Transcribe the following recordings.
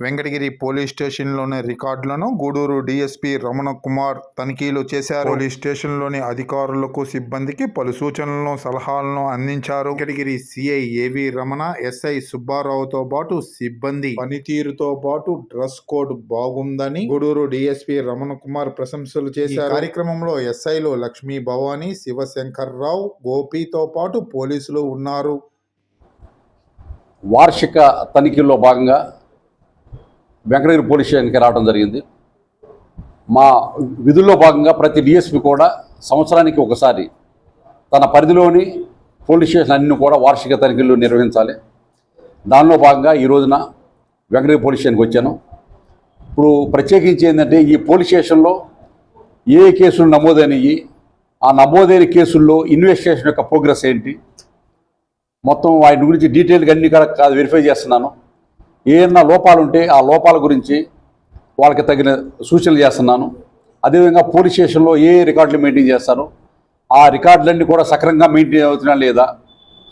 Venkatagiri police స్టేషన్లోని రికార్డులను Gudur DSP Ramana Kumar తనిఖీలు చేశారు. పోలీస్ స్టేషన్లోని అధికారులకు సిబ్బందికి పలు సూచనలను సలహాలను అందించారు. వెంకటగిరి సిఐ ఏవి రమణ ఎస్ఐ సుబ్బారావుతో పాటు సిబ్బంది పనితీరుతో పాటు డ్రెస్ కోడ్ బాగుందని గూడూరు డీఎస్పీ రమణ కుమార్ ప్రశంసలు చేశారు. ఈ కార్యక్రమంలో ఎస్ఐలు లక్ష్మీ భవానీ శివశంకర్ రావు గోపితో పాటు పోలీసులు ఉన్నారు. వార్షిక తనిఖీల్లో భాగంగా వెంకటగిరి పోలీస్ స్టేషన్కి రావడం జరిగింది. మా విధుల్లో భాగంగా ప్రతి డిఎస్పి కూడా సంవత్సరానికి ఒకసారి తన పరిధిలోని పోలీస్ స్టేషన్ అన్ని కూడా వార్షిక తనిఖీలు నిర్వహించాలి. దానిలో భాగంగా ఈ రోజున వెంకటగిరి పోలీస్ స్టేషన్కి వచ్చాను. ఇప్పుడు ప్రత్యేకించి ఏంటంటే ఈ పోలీస్ స్టేషన్లో ఏ కేసులు నమోదైనవి ఆ నమోదైన కేసుల్లో ఇన్వెస్టిగేషన్ యొక్క ప్రోగ్రెస్ ఏంటి మొత్తం వాటి గురించి డీటెయిల్గా అన్ని కాదు వెరిఫై చేస్తున్నాను. ఏమన్నా లోపాలు ఉంటే ఆ లోపాల గురించి వాళ్ళకి తగిన సూచనలు చేస్తున్నాను. అదేవిధంగా పోలీస్ స్టేషన్లో ఏ రికార్డులు మెయింటైన్ చేస్తారు ఆ రికార్డులన్నీ కూడా సక్రమంగా మెయింటైన్ అవుతున్నా లేదా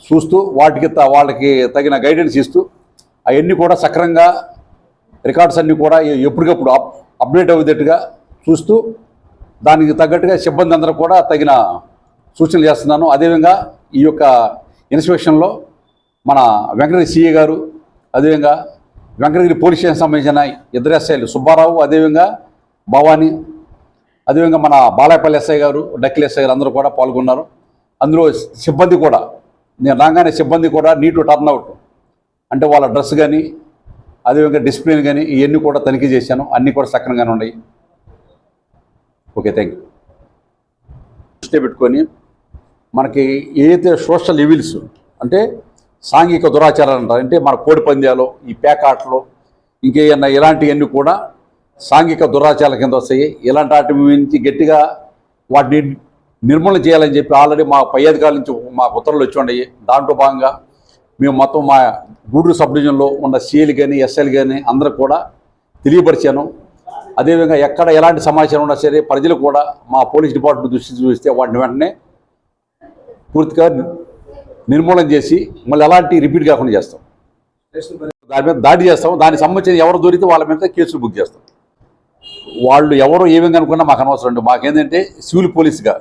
చూస్తూ వాటికి త- వాళ్ళకి తగిన గైడెన్స్ ఇస్తూ అవన్నీ కూడా సక్రమంగా రికార్డ్స్ అన్నీ కూడా ఎప్పటికప్పుడు అప్ అప్డేట్ అయ్యేటట్టుగా చూస్తూ దానికి తగ్గట్టుగా సిబ్బంది అందరూ కూడా తగిన సూచనలు చేస్తున్నాను. అదేవిధంగా ఈ యొక్క ఇన్స్పెక్షన్లో మన వెంకటేష్ సిఏ గారు అదేవిధంగా వెంకటగిరి పోలీస్ స్టేషన్ సంబంధించిన ఇద్దరు ఎస్ఐలు సుబ్బారావు అదేవిధంగా భవానీ అదేవిధంగా మన బాలాయపల్లి ఎస్ఐ గారు డక్కిల్ ఎస్ఐ గారు అందరూ కూడా పాల్గొన్నారు. అందులో సిబ్బంది కూడా నేను రాగానే సిబ్బంది కూడా నీటు టర్న్ అవుట్. అంటే వాళ్ళ డ్రెస్ కానీ అదేవిధంగా డిసిప్లిన్ కానీ ఇవన్నీ కూడా తనిఖీ చేశాను. అన్నీ కూడా సక్రమంగానే ఉన్నాయి. Okay thank you. దృష్టి పెట్టుకొని మనకి ఏదైతే సోషల్ ఇవిల్స్ అంటే సాంఘిక దురాచారాలు అంటారు. అంటే మన కోడి పందాలు ఈ పేకాటలు ఇంకేమన్నా ఇలాంటివన్నీ కూడా సాంఘిక దురాచారాల కింద వస్తాయి. ఇలాంటి వాటి నుంచి గట్టిగా వాటిని నిర్మూలన చేయాలని చెప్పి ఆల్రెడీ మా పై అధికారుల నుంచి మా ఉత్తర్వులు వచ్చి ఉన్నాయి. దాంట్లో భాగంగా మేము మొత్తం మా గూడూరు సబ్ డివిజన్లో ఉన్న సీఎలు కానీ ఎస్ఎల్ కానీ అందరూ కూడా తెలియపరిచాను. అదేవిధంగా ఎక్కడ ఎలాంటి సమాచారం ఉన్నా సరే ప్రజలు కూడా మా పోలీస్ డిపార్ట్మెంట్ దృష్టి చూస్తే వాటిని వెంటనే పూర్తిగా నిర్మూలన చేసి మళ్ళీ అలాంటి రిపీట్ కాకుండా చేస్తాం. దాని మీద దాడి చేస్తాం. దానికి సంబంధించిన ఎవరు దొరికితే వాళ్ళ మీద కేసులు బుక్ చేస్తాం. వాళ్ళు ఎవరు ఏమేమి అనుకున్నా మాకు అనవసరం అండి. మాకేంటంటే సివిల్ పోలీస్గా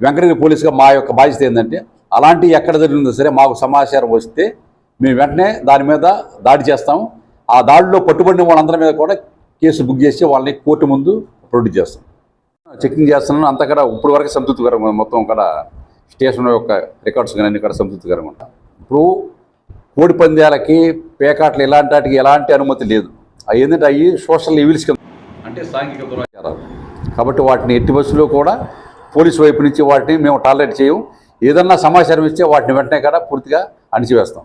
వెంకటగిరి పోలీస్గా మా యొక్క బాధ్యత ఏంటంటే అలాంటి ఎక్కడ జరిగిందో సరే మాకు సమాచారం వస్తే మేము వెంటనే దాని మీద దాడి చేస్తాం. ఆ దాడిలో పట్టుబడిన వాళ్ళందరి మీద కూడా కేసు బుక్ చేసి వాళ్ళని కోర్టు ముందు ప్రొడ్యూస్ చేస్తాం. చెకింగ్ చేస్తున్నాను. అంతా కూడా ఇప్పుడు వరకు సంతృప్తికరంగా మొత్తం కూడా స్టేషన్ యొక్క రికార్డ్స్ కానీ అన్ని కూడా సంతృప్తికరంగా ఉంటాయి. ఇప్పుడు కోడి పందాలకి పేకాట్లు ఇలాంటి వాటికి ఎలాంటి అనుమతి లేదు. అవి ఏంటంటే అవి సోషల్ ఈవిల్స్ కింద అంటే సాంఘిక దురాచారాలు కాబట్టి వాటిని ఎట్టి బస్సులో కూడా పోలీసు వైపు నుంచి వాటిని మేము టాలరేట్ చేయం ఏదన్నా సమాచారం ఇస్తే వాటిని వెంటనే కూడా పూర్తిగా అణిచివేస్తాం.